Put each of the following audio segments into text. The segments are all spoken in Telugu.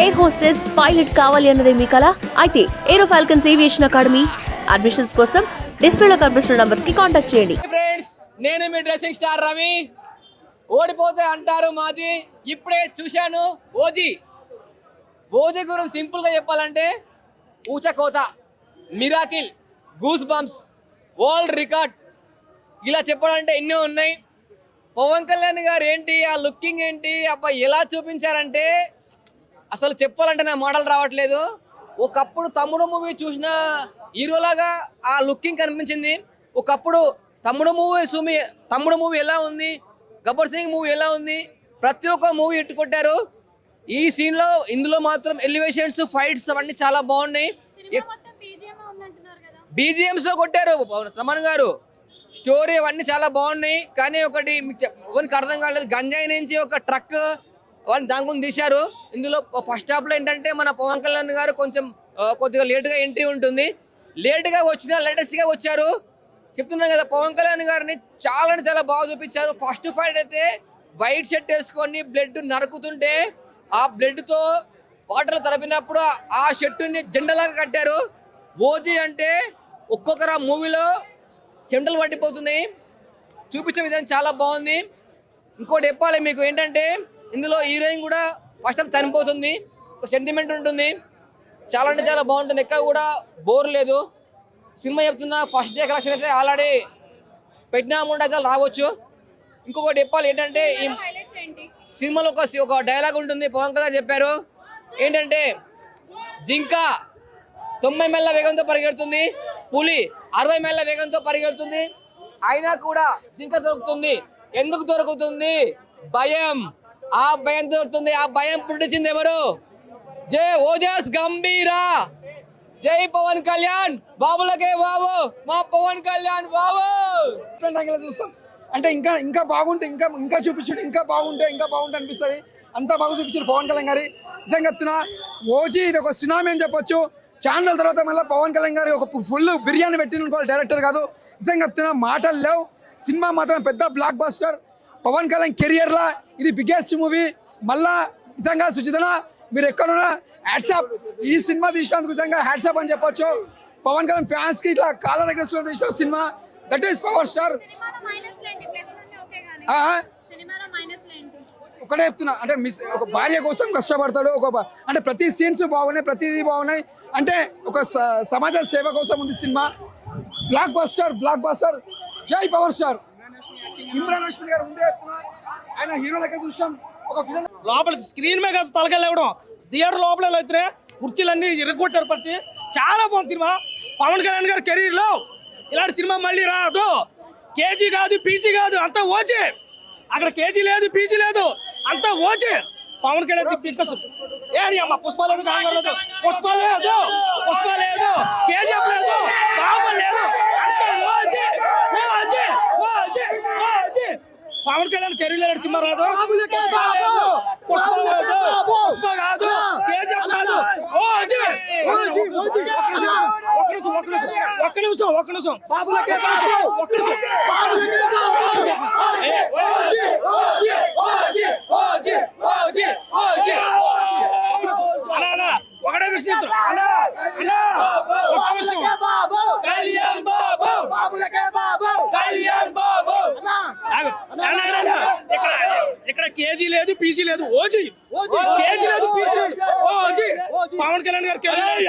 ఎయిర్ హోస్టెస్ పైలట్ కావాలి అన్నదే మీ కళ అయితే Aero Falcons aviation academy admissions కోసం డిస్ప్లేలో కనిపిస్తున్న నంబర్స్కి కాంటాక్ట్ చేయండి ఫ్రెండ్స్ నేను మీ డ్రెస్సింగ్ స్టార్ రవి. ఓడిపోతే అంటారు మాజీ. ఇప్పుడే చూశాను ఓజీ. ఓజీ గురించి సింపుల్గా చెప్పాలంటే ఊచకోత miracle goosebumps world record ఇలా చెప్పాలంటే ఎన్నో ఉన్నాయి. పవన్ కళ్యాణ్ గారు ఏంటి ఆ లుకింగ్ ఏంటి అబ్బా ఎలా చూపించారంటే అసలు చెప్పాలంటే నా మాటలు రావట్లేదు. ఒకప్పుడు తమ్ముడు మూవీ చూసిన హీరోలాగా ఆ లుకింగ్ కనిపించింది. ఒకప్పుడు తమ్ముడు మూవీ సుమి తమ్ముడు మూవీ ఎలా ఉంది గబ్బర్ సింగ్ మూవీ ఎలా ఉంది ప్రతి ఒక్క మూవీ ఎట్టుకొట్టారు ఈ సీన్లో ఇందులో మాత్రం ఎలివేషన్స్ ఫైట్స్ అవన్నీ చాలా బాగున్నాయి. బీజిఎంస్ కొట్టారు తమన్ గారు. స్టోరీ అవన్నీ చాలా బాగున్నాయి. కానీ ఒకటి మీకు చెప్- ఎవరికి అర్థం కాలేదు గంజాయి నుంచి ఒక ట్రక్ వాళ్ళని దాని తీశారు. ఇందులో ఫస్ట్ హాఫ్లో ఏంటంటే మన పవన్ కళ్యాణ్ గారు కొంచెం కొద్దిగా లేటుగా ఎంట్రీ ఉంటుంది. లేటుగా వచ్చిన లేటెస్ట్గా వచ్చారు. చెప్తున్నాం కదా పవన్ కళ్యాణ్ గారిని చాలా చాలా బాగా చూపించారు. ఫస్ట్ ఫైట్ అయితే వైట్ షర్ట్ వేసుకొని బ్లడ్ నరుకుతుంటే ఆ బ్లడ్తో వాటర్ తరపినప్పుడు ఆ షర్టుని జెండలాగా కట్టారు. ఓజీ అంటే ఒక్కొక్కరు ఆ మూవీలో జెండలు పట్టిపోతున్నాయి. చూపించే విధానం చాలా బాగుంది. ఇంకోటి చెప్పాలి మీకు ఏంటంటే ఇందులో హీరోయిన్ కూడా ఫస్ట్ టైం చనిపోతుంది. ఒక సెంటిమెంట్ ఉంటుంది. చాలా అంటే చాలా బాగుంటుంది. ఎక్కడ కూడా బోర్ లేదు. సినిమా చెప్తున్నా ఫస్ట్ డే కలెక్షన్ అయితే ఆల్రెడీ పెట్టినాముంటే అయితే రావచ్చు. ఇంకొకటి చెప్పాలి ఏంటంటే ఈ సినిమాలో ఒక ఒక డైలాగ్ ఉంటుంది. పవన్ కళ్యాణ్ చెప్పారు. ఏంటంటే జింక తొంభై మైళ్ళ వేగంతో పరిగెడుతుంది. పులి అరవై మైళ్ళ వేగంతో పరిగెడుతుంది. అయినా కూడా జింక దొరుకుతుంది. ఎందుకు దొరుకుతుంది? భయం. ఆ భయం దొరుకుతుంది ఆ భయం పుట్టించింది ఎవరు? జై ఓజస్ గంభీరా! జై పవన్ కళ్యాణ్! బాబులకే బాబు! మా పవన్ కళ్యాణ్ బాబు! చూస్తాం. అంటే ఇంకా ఇంకా బాగుంటే ఇంకా ఇంకా చూపించుడు ఇంకా బాగుంటే ఇంకా బాగుంటే అనిపిస్తుంది. అంత బాగా చూపించారు పవన్ కళ్యాణ్ గారి. నిజంగా చెప్తున్నా ఓజీ ఇది ఒక సునామీ అని చెప్పొచ్చు. ఛానల్ తర్వాత మళ్ళీ పవన్ కళ్యాణ్ గారి ఒక ఫుల్ బిర్యానీ పెట్టిన డైరెక్టర్ కాదు. నిజంగా చెప్తున్నా మాటలు లేవు. సినిమా మాత్రం పెద్ద బ్లాక్ బస్టర్ పవన్ కళ్యాణ్ కెరియర్లా ఇది బిగ్గెస్ట్ మూవీ. మళ్ళా నిజంగా సుచితన మీరు ఎక్కడున్నా హ్యాట్సాప్ ఈ సినిమా తీసినందుకు నిజంగా హ్యాట్సాప్ అని చెప్పొచ్చు. పవన్ కళ్యాణ్ ఫ్యాన్స్కి ఇట్లా కాళ్ళ దగ్గర తీసిన cinema. That is power star. ఒకటే చెప్తున్నా అంటే మిస్ ఒక భార్య కోసం కష్టపడతాడు ఒక అంటే ప్రతి సీన్స్ బాగున్నాయి ప్రతిదీ బాగున్నాయి. అంటే ఒక సమాజ సేవ కోసం ఉంది cinema. Blockbuster blockbuster జై పవర్ స్టార్. ఇమ్రాన్ హష్మి గారు ముందే చెప్తున్నా. ఆయన హీరో లెక్క చూసాం. ఒక ఫిల్మ్ లోపల స్క్రీన్ మీద కాదు తలకెళ్ళవడం థియేటర్ లోపల అయితే కుర్చీలన్నీ ఇరగొట్టారు ప్రతి. చాలా బాగుంది సినిమా. పవన్ కళ్యాణ్ గారి కెరీర్లో ఇలాంటి సినిమా మళ్ళీ రాదు. కేజీ కాదు పీజీ కాదు అంతా ఓచే అక్కడ కేజీ లేదు పీజీ లేదు అంతా ఓచే పవన్ కళ్యాణ్ పిక్కస్ ఏరి అమ్మ పుష్ప లేదు కాంగర్ లేదు. పుష్ప లేదు పుష్ప లేదు. కేజీఎఫ్ లేదు బాబు లేదు అంతా ఓచే ఓచే పవన్ కళ్యాణ్ కెరీర్ సినిమా రాదు. పుష్ప లేదు పుష్ప లేదు పుష్ప కాదు కేజీఎఫ్ కాదు ఒక్క నిమిషం ఒక్క నిమిషం ఒక్క నిమిషం అన్నా, ఒకటే విషయం. అన్నా, అన్నా, ఒక్క నిమిషం. కళ్యాణ్ బాబు. కళ్యాణ్ బాబు. ఇక్కడ ఇక్కడ కేజీ లేదు పీజీ లేదు. ఓజీ కేజీ లేదు ఓజీ పవన్ కళ్యాణ్ గారు సినిమా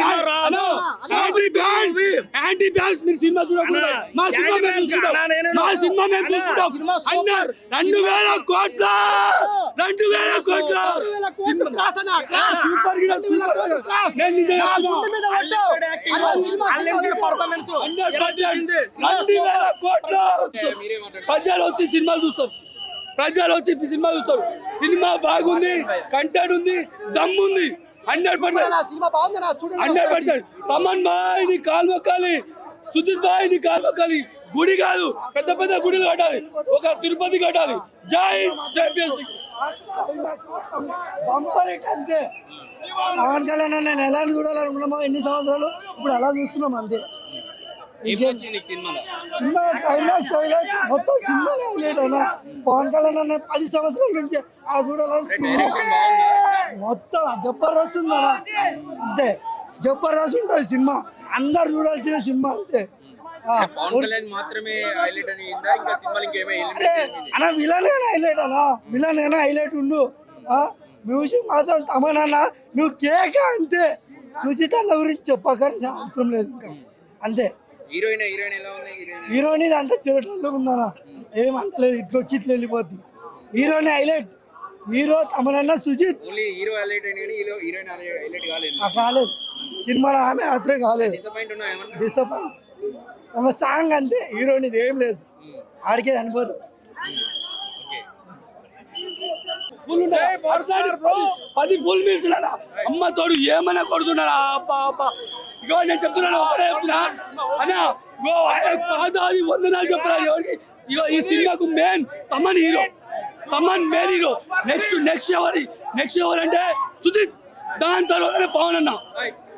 యాంటీ బ్యాన్స్ మీరు సినిమా చూడకూడదు. అన్నా, మా సినిమా మేము చూసుకుంటాం. మా సినిమా మేము చూసుకుంటాం. సినిమా అన్న సూపర్. రెండు వేల కోట్ల. రెండు వేల కోట్ల. సూపర్. Hero super hero. నేను నిజంగా అన్లిమిటెడ్ పర్ఫార్మెన్స్. కోట్ల. ప్రజలు వచ్చి సినిమాలు చూస్తారు. ప్రజలు వచ్చి సినిమా చూస్తారు. సినిమా బాగుంది కంటెంట్ ఉంది దమ్ము ఉంది. Hundred percent. Hundred percent. Thaman bye నీ కాలు మొక్కాలి సుజిత్ బాయ్ నీ కాలు మొక్కాలి. గుడి కాదు పెద్ద పెద్ద గుడిలు కట్టాలి. ఒక తిరుపతి కట్టాలి. జై బంపర్ హిట్ అంతే. పవన్ కళ్యాణ్ నేను ఎలా చూడాలనుకున్నామో ఎన్ని సంవత్సరాలు? ఇప్పుడు అలా చూస్తున్నాం అంతే. సినిమా క్లైమాక్స్ హైలైట్ మొత్తం సినిమానే హైలైట్ అయినా పవన్ కళ్యాణ్ అన్న పది సంవత్సరాల నుంచి ఆ చూడాలని మొత్తం జబర్దస్త్ ఉందన్న అంతే. జబర్దస్త్ ఉంటుంది సినిమా. అందరు చూడాల్సిన సినిమా అంతే. అన్న విలన్ హైలైట్ అన్న. విలన్ అయినా హైలైట్ ఉండు. ఆ, మ్యూజిక్ మాత్రం తమనన్న నువ్వు కేక అంతే. సుచిత గురించి చెప్పకని అవసరం లేదు ఇంకా. అంతే. హీరోయిన్ హీరోయిన్ ఎలా ఉన్నాయి హీరోయిన్ హీరోయిన్ ఇది అంత చిరటల్లో ఉందన్న. ఏమంత లేదు. ఇట్లా వచ్చి ఇట్లా వెళ్ళిపోద్ది. హీరోని హైలైట్. హీరో తమనన్న సుజిత్. ఓన్లీ హీరో హైలైట్ అయిన కానీ హీరో హీరోయిన్ హైలైట్ కాలేదు. ఆ కాలేదు. సినిమాలో ఆమె అత్రే కాలేదు. డిసప్పాయింట్ ఉన్నా ఏమన్నా? డిసప్పాయింట్. ఒక సాంగ్ అంతే. హీరోని ఇది ఏం లేదు. ఆడికే ఫుల్ పది ఫుల్ మీల్స్ అమ్మ తోడు ఏమైనా కొడుతున్నారా అబ్బా అబ్బా. ఇగో నేను చెప్తున్నాను ఒకటే చెప్తున్నా. అన్నా ఇగో ఆయన పాదాది వందనాలు చెప్పాలి ఎవరికి? ఇగో ఈ సినిమాకు main Thaman hero Thaman main hero next next ఎవరి? నెక్స్ట్ ఎవరంటే సుజిత్. దాని తర్వాతనే పవన్ అన్న.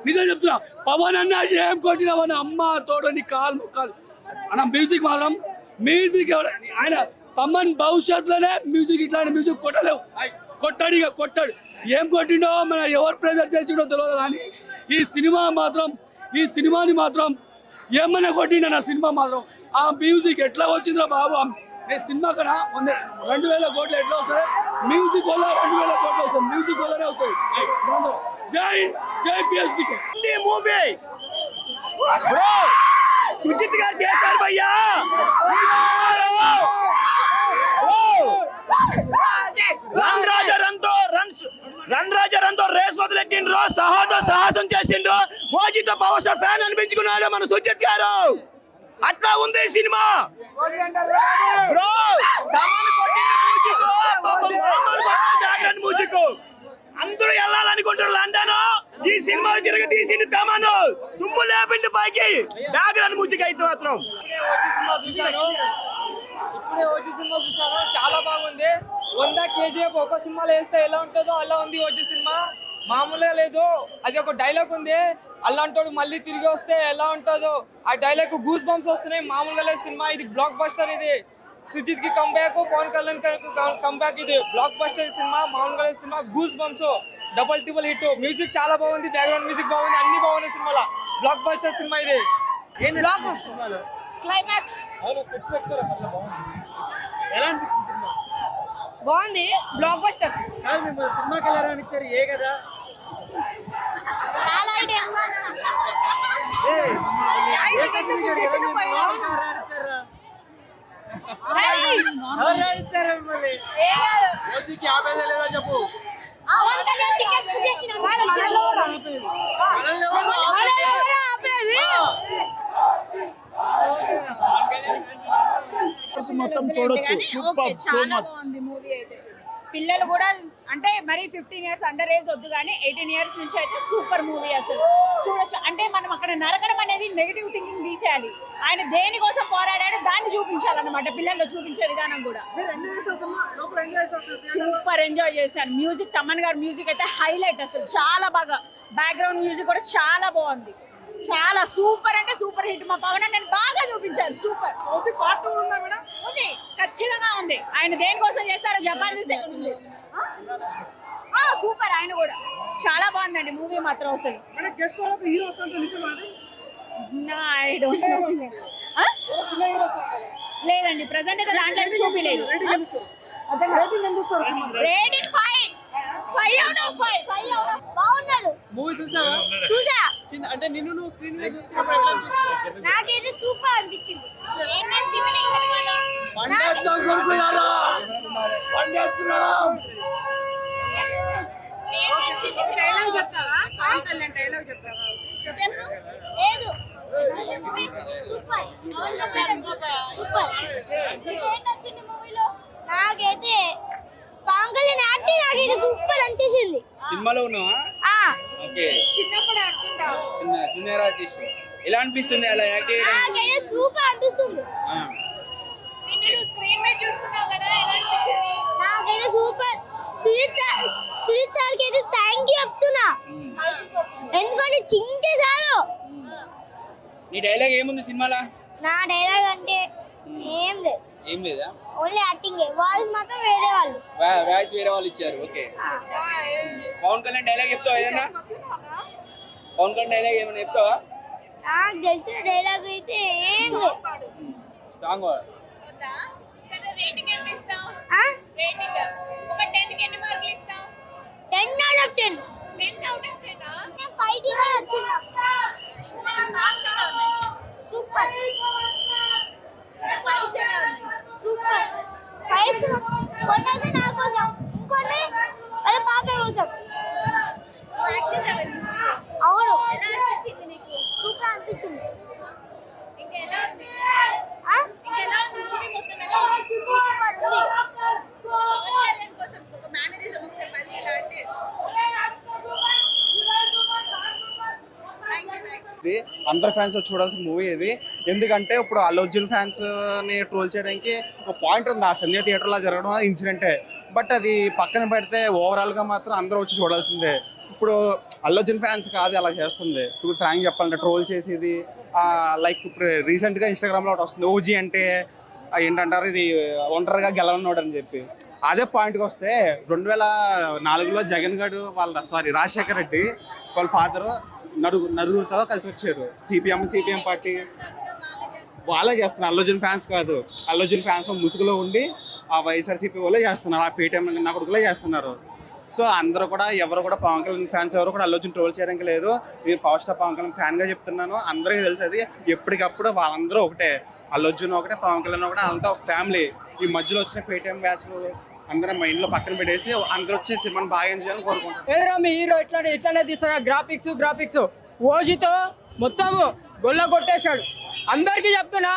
నిజం చెప్తున్నా. పవన్ అన్న ఏం కొట్టినావన్న అమ్మ తోడు నీ కాలు ముక్కాలు. అన్న మ్యూజిక్ మాత్రం మ్యూజిక్ ఎవరు? ఆయన తమన్ భవిష్యత్తులోనే మ్యూజిక్ ఇట్లాంటి మ్యూజిక్ కొట్టలేవు. కొట్టాడు ఇక కొట్టాడు. ఏం కొట్టిండో మన ఎవరు ప్రెజర్ చేసిండో తెలియదు కానీ ఈ సినిమా మాత్రం ఈ సినిమాని మాత్రం ఏమన్నా కొట్టిండ నా సినిమా మాత్రం. ఆ మ్యూజిక్ ఎట్లా వచ్చిందిరా బాబు? నేను సినిమా కన్నా వంద రెండు వేల కోట్లు ఎట్లా వస్తాయి? మ్యూజిక్ వల్ల రెండు వేల కోట్లు వస్తాయి. మ్యూజిక్ వల్లనే వస్తాయి. దాంతో జై జై పిఎస్పీకే. మూవీ! సుజిత్ గారు చేశారు భయ్యా! రన్ రాజా రన్తో రేస్ మొదలెట్టిండ్రు సహాతో సాహసం చేసిండ్రు మోజీతో పవర్ స్టార్ ఫ్యాన్ అనిపించుకున్నాడు మన సుజిత్ గారు. అట్లా ఉంది సినిమా. బ్రో అందరూ వెళ్ళాలనుకుంటారు లండన్. ఈ సినిమా తిరిగి తీసింది తమను దుమ్ము లేపిండి పైకి. బ్యాక్గ్రౌండ్ మ్యూజిక్ అయితే మాత్రం. సినిమా చూశాను. ఇప్పుడే ఓజీ సినిమా చూశాను. చాలా బాగుంది. వంద కేజీఎఫ్ ఒక సినిమాలో వేస్తే ఎలా ఉంటుందో అలా ఉంది ఓజీ సినిమా. మామూలుగా లేదు. అది ఒక డైలాగ్ ఉంది. అలాంటోడు మళ్ళీ తిరిగి వస్తే ఎలా ఉంటుందో. ఆ డైలాగ్ గూస్ బంప్స్ వస్తున్నాయి. మామూలుగా లేదు సినిమా. ఇది బ్లాక్ బస్టర్ ఇది. సుజిత్కి కంబ్యాక్ పవన్ కళ్యాణ్ కంబ్యాక్ ఇది. Blockbuster cinema. మామూలుగా లేదు సినిమా. గూస్ బంప్స్ డబల్ టిబుల్ హిట్ మ్యూజిక్ చాలా బాగుంది. బ్యాక్గ్రౌండ్ మ్యూజిక్ బాగుంది. అన్ని బాగున్నాయి సినిమాలో. బ్లాక్ బస్టర్ సినిమా ఇది. బ్లాక్ బస్టర్ క్లైమాక్స్ ఎలా అనిపించింది సినిమా? బాగుంది. బ్లాక్ బస్టర్ కాదు మిమ్మల్ని సినిమాకి వెళ్ళారని ఇచ్చారు ఏ కదా. చెప్పు. మొత్తం చూడొచ్చు. సూపర్ సో మచ్ పిల్లలు కూడా అంటే మరి ఫిఫ్టీన్ ఇయర్స్ అండర్ ఏజ్ వద్దు కానీ ఎయిటీన్ ఇయర్స్ నుంచి అయితే సూపర్ మూవీ అసలు. చూడొచ్చు. అంటే మనం అక్కడ నరకడం అనేది నెగిటివ్ థింకింగ్ తీసేయాలి. ఆయన దేనికోసం పోరాడాడు దాన్ని చూపించాలన్నమాట. పిల్లల్లో చూపించే విధానం కూడా. సూపర్ ఎంజాయ్ చేశాను మ్యూజిక్ తమన్ గారి మ్యూజిక్ అయితే హైలైట్ అసలు. చాలా బాగా. బ్యాక్గ్రౌండ్ మ్యూజిక్ కూడా చాలా బాగుంది. చాలా సూపర్ అంటే సూపర్ హిట్ మా పవన్ నేను బాగా చూపించారు. సూపర్. పార్ట్ ఉందా మేడం? ఉంది ఖచ్చితంగా ఉంది. ఆయన దేనికోసం చేస్తారో జపాన్ సూపర్ ఆయన కూడా. చాలా బాగుందండి మూవీ మాత్రం అసలు. లేదండి ప్రజెంట్ అయితే దాంట్లో ఏం చూపిలేదు. Rating five five out of five five out of బాగున్నాడు మూవీ చూసావా చూసా చిన్న అంటే నిన్ను నువ్వు స్క్రీన్ మీద చూసుకున్నప్పుడు ఎట్లా అనిపించింది? నాకైతే సూపర్ అనిపించింది. డైలాగ్ చెప్తావా? పవన్ కళ్యాణ్ డైలాగ్ చెప్తావా? లేదు. సూపర్. సూపర్. నచ్చింది మూవీలో నాకైతే పవన్ కళ్యాణ్ యాక్టింగ్ నాకైతే సూపర్ అనిపించింది. సినిమాలో ఉన్నావా? ఆ. ఓకే. చిన్నప్పుడు చిన్న జూనియర్ ఆర్టిస్ట్. ఎలా అనిపిస్తుంది అలా యాక్ట్ చేయడం? సూపర్ అనిపిస్తుంది. ఆ. నిన్ను స్క్రీన్ మీద చూసుకున్నావు కదా ఎలా అనిపించింది? నాకైతే సూపర్. సుజిత్ సార్ సుజిత్ సార్కి అయితే థ్యాంక్ యూ చెప్తున్నా. ఎందుకంటే చించేశారు నీ డైలాగ్ ఏముంది సినిమాలో? నా డైలాగ్ అంటే ఏం లేదు. ఏం లేదా? ఓన్లీ యాక్టింగ్ వాయిస్ మాత్రం వేరే వాళ్ళు. వాయిస్ వేరే వాళ్ళు ఇచ్చారు. ఓకే. పవన్ కళ్యాణ్ డైలాగ్ చెప్తావా ఏదన్నా? పవన్ కళ్యాణ్ డైలాగ్ ఏమైనా చెప్తావా? నాకు తెలిసిన డైలాగ్ అయితే ఏం లేదు. సాంగ్ రేటింగ్ ఎంత ఇస్తావు ఆ? రేటింగ్ ఒక టెన్కి ఎన్ని మార్కులు ఇస్తావు ten out of ten ten out of ten fighting వచ్చింది సూపర్ సూపర్ ఫైట్స్ కొన్ని అయితే నా కోసం ఇంకొన్ని అదే పాప కోసం అవును ఎలా అనిపించింది నీకు సూపర్ అనిపించింది ఇంకెలా ఉంది ఆ? ఇంకెలా ఉంది మూవీ మొత్తం ఎలా ఉంది సూపర్ ఉంది పవన్ కళ్యాణ్ కోసం ఒక మేనరిజం ఒకసారి మళ్ళీ ఇలా అంటే థ్యాంక్ యూ థ్యాంక్ యూ ఇది. అందరు ఫ్యాన్స్ వచ్చి చూడాల్సిన మూవీ ఇది. ఎందుకంటే ఇప్పుడు అల్లు అర్జున్ ఫ్యాన్స్ని ట్రోల్ చేయడానికి ఒక పాయింట్ ఉంది. ఆ సంధ్య థియేటర్లో జరగడం ఇన్సిడెంటే బట్ అది పక్కన పెడితే ఓవరాల్గా మాత్రం అందరూ వచ్చి చూడాల్సిందే. ఇప్పుడు అల్లు అర్జున్ ఫ్యాన్స్ కాదు అలా చేస్తుంది. ఇప్పుడు ఫ్రాంక్ చెప్పాలంటే ట్రోల్ చేసేది లైక్ ఇప్పుడు రీసెంట్గా ఇన్స్టాగ్రామ్లో ఒకటి వస్తుంది. ఓజీ అంటే ఏంటంటారు ఇది ఒంటరిగా గెలవనోడు అని చెప్పి. అదే పాయింట్కి వస్తే రెండు వేల నాలుగులో జగన్ గారు వాళ్ళ సారీ రాజశేఖర్ రెడ్డి వాళ్ళ ఫాదర్ నలుగురు నలుగురితో కలిసి వచ్చారు. CPM CPM party. వాళ్ళే చేస్తున్నారు. అల్లర్జున్ ఫ్యాన్స్ కాదు. అల్లర్జున్ ఫ్యాన్స్ ముసుగులో ఉండి ఆ వైఎస్ఆర్సీపీ వాళ్ళే చేస్తున్నారు. ఆ పేటీఎం నా కొడుకులే చేస్తున్నారు. సో అందరూ కూడా ఎవరు కూడా పవన్ కళ్యాణ్ ఫ్యాన్స్ ఎవరు కూడా అల్లర్జున్ ట్రోల్ చేయడానికి లేదు. నేను పవర్ స్టార్ పవన్ కళ్యాణ్ ఫ్యాన్గా చెప్తున్నాను. అందరికీ తెలుసు అది ఎప్పటికప్పుడు వాళ్ళందరూ ఒకటే. అల్లర్జున్ ఒకటే పవన్ కళ్యాణ్ ఒకటే అంతా ఒక ఫ్యామిలీ. ఈ మధ్యలో వచ్చిన పేటీఎం బ్యాచ్లు అందరం మైండ్లో పక్కన పెట్టేసి అందరూ వచ్చేసి మనం బాగా ఎంజాయ్ చేయాలని కోరుకుంటున్నాను మీ హీరో ఇట్లానే ఇట్లానే తీసారా గ్రాఫిక్స్ గ్రాఫిక్స్ ఓజితో మొత్తం గొల్ల కొట్టేశాడు. అందరికీ చెప్తున్నా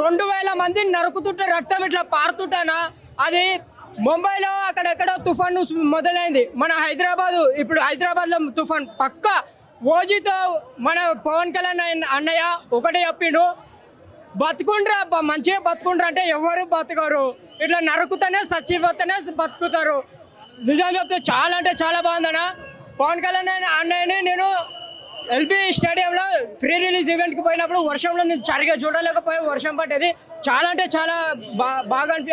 రెండు వేల మందిని నరుకుతుంటే రక్తం ఇట్లా పారుతుంటానా? అది ముంబైలో అక్కడెక్కడో తుఫాన్ మొదలైంది. మన హైదరాబాదు ఇప్పుడు హైదరాబాద్లో తుఫాన్. పక్క ఓజీతో మన పవన్ కళ్యాణ్ అన్నయ్య ఒకటే చెప్పిండు బతుకుండ్రా మంచిగా బతుకుండ్రా అంటే ఎవరు బతకరు. ఇట్లా నరుకుతూనే చచ్చిపోతేనే బతుకుతారు. నిజం చెప్తే చాలా అంటే చాలా బాగుందన్న. పవన్ కళ్యాణ్ అన్నయ్యని నేను ఎల్బీ స్టేడియంలో ఫ్రీ రిలీజ్ ఈవెంట్కి పోయినప్పుడు వర్షంలో నేను సరిగా చూడలేకపోయి వర్షం పట్టేది చాలా అంటే చాలా బా బాగా అనిపి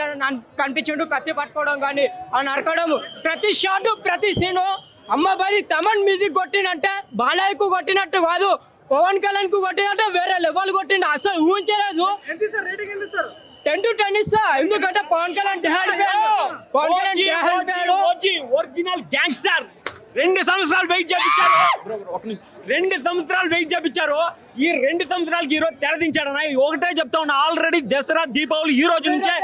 కనిపించిండు కత్తి పట్టుకోవడం కానీ ఆ నరకడం. ప్రతి షాటు ప్రతి సీను అమ్మబారి తమన్ మ్యూజిక్ కొట్టినంటే బాలయ్యకు కొట్టినట్టు కాదు పవన్ కళ్యాణ్కు కొట్టినట్టే వేరే లెవెల్ కొట్టిండు. అసలు ఊహించలేదు. టెన్ టు టెన్ ఇస్తా. ఎందుకంటే Pawan Kalyan dad Pawan Kalyan original gangster. రెండు సంవత్సరాలు వెయిట్ చేపించారు. రెండు సంవత్సరాలు వెయిట్ చేపించారు. ఈ రెండు సంవత్సరాలకి ఈ రోజు తెరదించాడన్న ఒకటే చెప్తా ఉన్నా ఆల్రెడీ దసరా దీపావళి ఈ రోజు నుంచే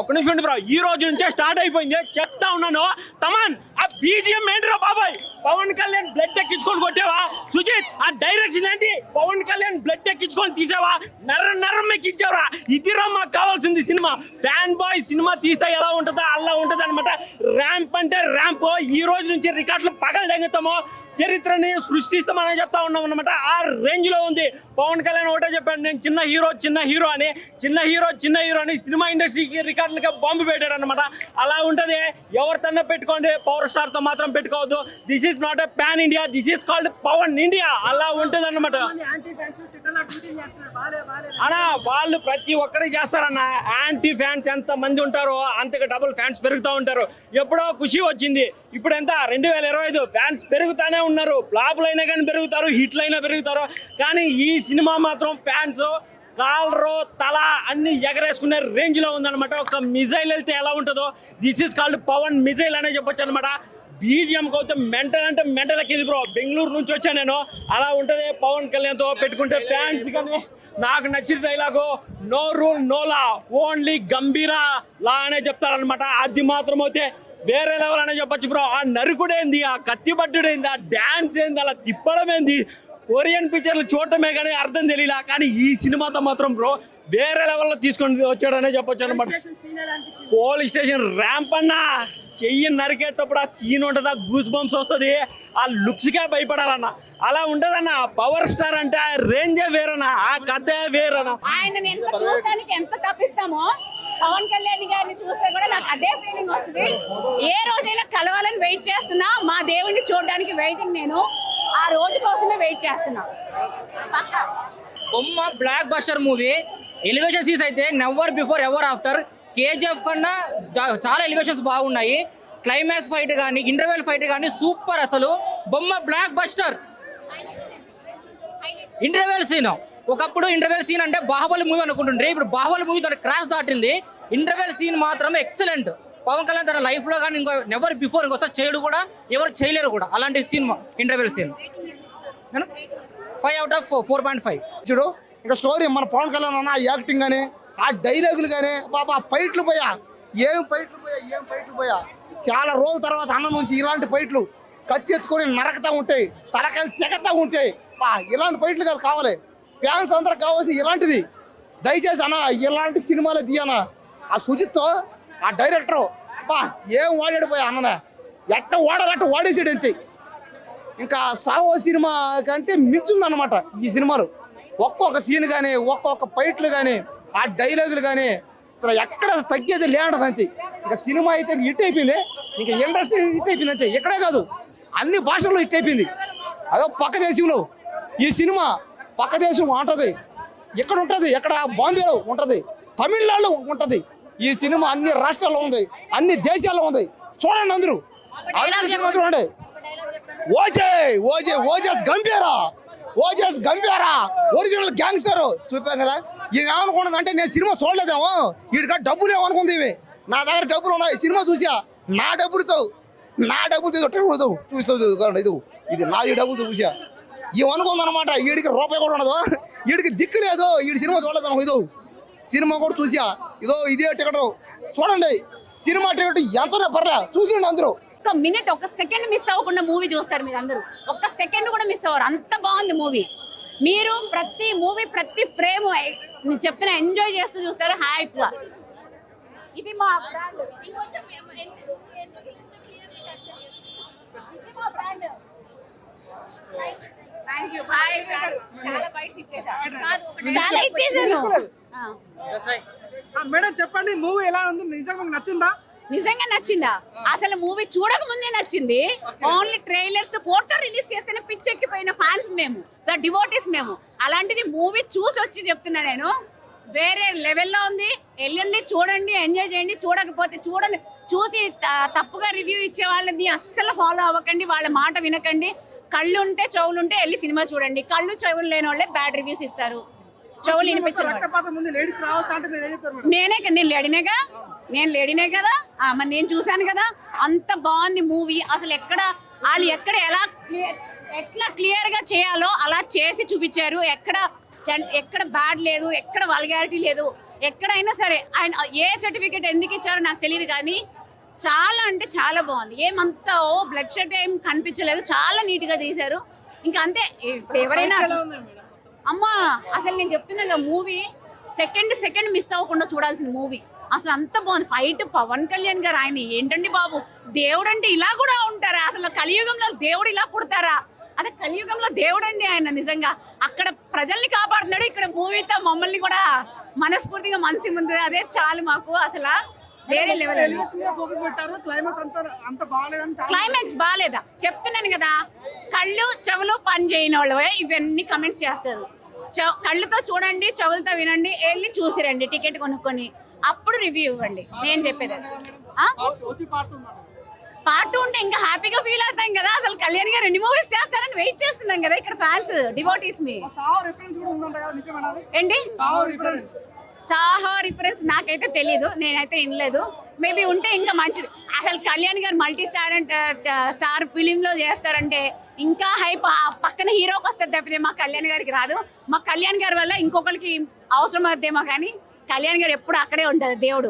ఒక నిమిషం బ్రా. ఈ రోజు నుంచే స్టార్ట్ అయిపోయింది. చెప్తా ఉన్నాను. తమన్ ఆ బీజిఎం ఏంటిరా బాబాయ్? పవన్ కళ్యాణ్ బ్లడ్ ఎక్కించుకొని కొట్టేవా? సుజిత్ ఆ డైరెక్షన్ ఏంటి? పవన్ కళ్యాణ్ బ్లడ్ ఎక్కించుకొని తీసావా? నర్ర నర్రం ఎక్కించావురా. ఇదిరా మాకు కావాల్సింది సినిమా. ఫ్యాన్ బాయ్ సినిమా తీస్తే ఎలా ఉంటుందో అలా ఉంటుంది అనమాట ర్యాంప్ అంటే ర్యాంప్. ఈ రోజు నుంచి రికార్డులు పగలు తగ్గుతామో చరిత్రని సృష్టిస్తామని చెప్తా ఉన్నాం అనమాట ఆ రేంజ్లో ఉంది. పవన్ కళ్యాణ్ ఒకటే చెప్పాడు నేను చిన్న హీరో చిన్న హీరో అని చిన్న హీరో చిన్న హీరో అని సినిమా ఇండస్ట్రీకి రికార్డులకి బాంబు పెట్టాడు అనమాట అలా ఉంటది ఎవరితోనే పెట్టుకోండి పవర్ స్టార్తో మాత్రం పెట్టుకోవద్దు. This is not a pan India this is called Pawan India అలా ఉంటది అనమాట అన్నా వాళ్ళు ప్రతి ఒక్కరికి చేస్తారన్న. యాంటీ ఫ్యాన్స్ ఎంత మంది ఉంటారో అంతకు డబుల్ ఫ్యాన్స్ పెరుగుతూ ఉంటారు. ఎప్పుడో ఖుషి వచ్చింది. ఇప్పుడు ఎంత రెండు వేల ఇరవై ఐదు. ఫ్యాన్స్ పెరుగుతానే ఉన్నారు. అయినా కానీ పెరుగుతారు హిట్లు అయినా పెరుగుతారు. కానీ ఈ సినిమా మాత్రం ఫ్యాన్స్ కాలరో తల అన్ని ఎగరేసుకునే రేంజ్లో ఉందన్నమాట. ఒక మిజైల్ వెళ్తే ఎలా ఉంటుందో this is called Pawan missile అనే చెప్పొచ్చు అనమాట బీజిఎంకి అయితే మెంటల్ అంటే మెంటల్ ఎక్కింది బ్రో. బెంగళూరు నుంచి వచ్చా నేను. అలా ఉంటుంది పవన్ కళ్యాణ్తో పెట్టుకుంటే ఫ్యాన్స్ కానీ నాకు నచ్చిన dialogue no rule no law only Gambheera law అనే చెప్తారనమాట అది మాత్రం అయితే వేరే లెవెల్ అనే చెప్పొచ్చు బ్రో. ఆ నరుకుడేంది ఆ కత్తిబట్టుడేంది ఆ డ్యాన్స్ ఏంది అలా తిప్పడం ఏంది కొరియన్ పిక్చర్లు చూడటమే కానీ అర్థం తెలియలా. కానీ ఈ సినిమాతో మాత్రం బ్రో వేరే లెవెల్లో తీసుకొని వచ్చాడనే చెప్పొచ్చు అనమాట. పోలీస్ స్టేషన్ ర్యాంప్ అన్న చెయ్యి నరికేటప్పుడు ఆ సీన్ ఉంటుంది ఆ గూస్ బంప్స్ వస్తుంది ఆ లుక్స్కే భయపడాలన్న. అలా ఉంటదన్న పవర్ స్టార్ అంటే ఆ రేంజే వేరన్న ఆ కథే వేరన్న. ఆయన ఎంత చూడడానికి ఎంత తప్పిస్తామో పవన్ కళ్యాణ్ గారిని చూస్తే కూడా నాకు అదే ఫీలింగ్ వస్తుంది. ఏ రోజైనా కలవాలని వెయిట్ చేస్తున్నా మా దేవుడిని చూడడానికి వెయిటింగ్ నేను. ఆ రోజు కోసమే వెయిట్ చేస్తున్నా. పక్కా. బొమ్మ blockbuster movie. Elevation scenes అయితే never before ever after KGF కన్నా చాలా ఎలివేషన్స్ బాగున్నాయి. క్లైమాక్స్ ఫైట్ కానీ ఇంటర్వెల్ ఫైట్ కానీ సూపర్ అసలు. బొమ్మ బ్లాక్ బస్టర్. ఇంటర్వెల్ సీన్ ఒకప్పుడు ఇంటర్వెల్ సీన్ అంటే బాహుబలి మూవీ అనుకుంటుండ్రి. ఇప్పుడు బాహుబలి మూవీ తన క్రాస్ దాటింది. ఇంటర్వెల్ సీన్ మాత్రం ఎక్సలెంట్ పవన్ కళ్యాణ్ తన లైఫ్లో కానీ ఇంకో నెవర్ బిఫోర్ ఇంకోసారి చేయడు కూడా ఎవరు చేయలేరు కూడా. అలాంటి scene interval scene five out of four point five చూడు ఇంకా స్టోరీ మన పవన్ కళ్యాణ్ అన్న ఆ యాక్టింగ్ కానీ ఆ డైలాగులు కానీ బాబా ఫైట్లు పోయా. ఏం ఫైట్లు పోయా ఏం ఫైట్లు పోయా. చాలా రోజుల తర్వాత అన్న నుంచి ఇలాంటి ఫైట్లు కత్తి ఎత్తుకొని నరకతా ఉంటాయి తలకాయలు తెగతా ఉంటాయి. బా ఇలాంటి ఫైట్లు కాదు కావాలి. ఫ్యాన్స్ అందరూ కావాల్సింది ఇలాంటిది. దయచేసి అన్న ఇలాంటి సినిమాలు తీయనా. ఆ సుజిత్తో ఆ డైరెక్టరు బా ఏం వాడాడు పోయా అన్ననే? ఎట్ట ఓడరట్ట ఓడేసాడు అంతే. ఇంకా సావో సినిమా కంటే మించుందన్నమాట ఈ సినిమాలు. ఒక్కొక్క సీన్ కానీ ఒక్కొక్క ఫైట్లు కానీ ఆ డైలాగులు కానీ అసలు ఎక్కడ తగ్గేది లేడదు అంతే. ఇంకా సినిమా అయితే హిట్ అయిపోయింది. ఇంకా ఇండస్ట్రీ హిట్ అయిపోయింది అంతే. ఇక్కడే కాదు అన్ని భాషల్లో హిట్ అయిపోయింది. అదో పక్క దేశంలో ఈ సినిమా పక్క దేశం ఉంటుంది. ఎక్కడ ఉంటుంది ఎక్కడ బాంబేలో ఉంటుంది. తమిళనాడులో ఉంటుంది. ఈ సినిమా అన్ని రాష్ట్రాల్లో ఉంది. అన్ని దేశాల్లో ఉంది. చూడండి అందరూ. చూడండి. ఓజే ఓజే ఓజస్ గంభీరా. ఓజస్ గంభీరా. Original gangster. చూపాం కదా. ఈయన ఏమనుకున్నది అంటే నేను సినిమా చూడలేదేమో. వీడికి డబ్బులు ఏమనుకుంది ఈమె నా దగ్గర డబ్బులు ఉన్నాయి. సినిమా చూసా. నా డబ్బులతో నా డబ్బులు చూస్తావు చూస్తావు ఇది ఇది నా ఈ డబ్బులతో చూసా. ఏమనుకుంది అనమాట వీడికి రూపాయి కూడా ఉండదు. వీడికి దిక్కు లేదు. వీడి సినిమా చూడలేదు ఇదో సినిమా కూడా చూసా ఇదో ఇదే టికెట్ చూడండి సినిమా టికెట్ ఎంతనే పర్లే చూసిండి అందరూ ఒక్క మినిట్ ఒక సెకండ్ మిస్ అవ్వకుండా మూవీ చూస్తారు మీరు అందరూ ఒక్క సెకండ్ కూడా మిస్ అవ్వరు అంత బాగుంది మూవీ మీరు ప్రతి మూవీ ప్రతి ఫ్రేమ్ చెప్తున్నా ఎంజాయ్ చేస్తూ చూస్తారు హ్యాపీగా ఇది మా బ్రాండ్ ఇంకొంచెం ఇది మా బ్రాండ్ థ్యాంక్ యూ బాయ్ చాలు చాలా కాదు ఇచ్చేసాను. ఆ. మేడం చెప్పండి మూవీ ఎలా ఉంది? నిజంగా నచ్చిందా? నిజంగా నచ్చిందా? అసలు మూవీ చూడక ముందే నచ్చింది. ఓన్లీ ట్రైలర్స్ ఫోటో రిలీజ్ చేస్తేనే పిచ్చెక్కిపోయిన ఫ్యాన్స్ మేము. ద డివోటీస్ మేము. అలాంటిది మూవీ చూసి వచ్చి చెప్తున్నా నేను. వేరే లెవెల్లో ఉంది. వెళ్ళండి చూడండి ఎంజాయ్ చేయండి. చూడకపోతే చూడండి. చూసి తప్పుగా రివ్యూ ఇచ్చే వాళ్ళని అస్సలు ఫాలో అవ్వకండి. వాళ్ళ మాట వినకండి. కళ్ళు ఉంటే చెవులు ఉంటే వెళ్ళి సినిమా చూడండి. కళ్ళు చెవులు లేని వాళ్ళే బ్యాడ్ రివ్యూస్ ఇస్తారు. చెవులు నేనే కదా నేను లేడినేగా నేను లేడినే కదా? మరి నేను చూశాను కదా? అంత బాగుంది మూవీ. అసలు ఎక్కడ వాళ్ళు ఎక్కడ ఎలా ఎట్లా క్లియర్గా చేయాలో అలా చేసి చూపించారు. ఎక్కడ ఎక్కడ బ్యాడ్ లేదు ఎక్కడ వల్గారిటీ లేదు. ఎక్కడైనా సరే ఆయన ఏ సర్టిఫికేట్ ఎందుకు ఇచ్చారో నాకు తెలియదు కానీ చాలా అంటే చాలా బాగుంది. ఏమంతా ఓ బ్లడ్ షెడ్ ఏం కనిపించలేదు. చాలా నీట్గా తీశారు. ఇంకా అంతే ఇప్పుడు ఎవరైనా అమ్మా అసలు నేను చెప్తున్నా మూవీ సెకండ్ సెకండ్ మిస్ అవ్వకుండా చూడాల్సిన మూవీ. అసలు అంత బాగుంది. ఫైట్ పవన్ కళ్యాణ్ గారు ఆయన ఏంటండి బాబు? దేవుడు అంటే ఇలా కూడా ఉంటారా? అసలు కలియుగంలో దేవుడు ఇలా పుడతారా? అదే కలియుగంలో దేవుడు అండి ఆయన నిజంగా. అక్కడ ప్రజల్ని కాపాడుతున్నాడు. ఇక్కడ మూవీతో మమ్మల్ని కూడా మనస్ఫూర్తిగా మనసి ముందు అదే చాలు మాకు అసలు. వేరే లెవెల్ క్లైమాక్స్ బాగాలేదా? చెప్తున్నాను కదా కళ్ళు చెవులు పని చేయని వాళ్ళు ఇవన్నీ కమెంట్స్ చేస్తారు. కళ్ళుతో చూడండి చెవులతో వినండి వెళ్ళి చూసిరండి టికెట్ కొనుక్కొని. అప్పుడు రివ్యూ ఇవ్వండి. నేను చెప్పేది పార్ట్ ఉంటే ఇంకా హ్యాపీగా ఫీల్ అవుతాం కదా. అసలు కళ్యాణ్ గారు ఎన్ని మూవీస్ చేస్తారని వెయిట్ చేస్తున్నాం కదా ఇక్కడ ఫ్యాన్స్ డివోటీస్ మీ? ఏంటి? సాహో రిఫరెన్స్ నాకైతే తెలియదు నేనైతే వినలేదు. మేబీ ఉంటే ఇంకా మంచిది. అసలు కళ్యాణ్ గారు మల్టీ స్టార్ స్టార్ ఫిలింలో చేస్తారంటే ఇంకా హైప్ పక్కన హీరోకి వస్తుంది తప్పితే మా కళ్యాణ్ గారికి రాదు. మా కళ్యాణ్ గారి వల్ల ఇంకొకరికి అవసరం అవుద్దేమో కానీ కళ్యాణ్ గారు ఎప్పుడు అక్కడే ఉంటుంది దేవుడు.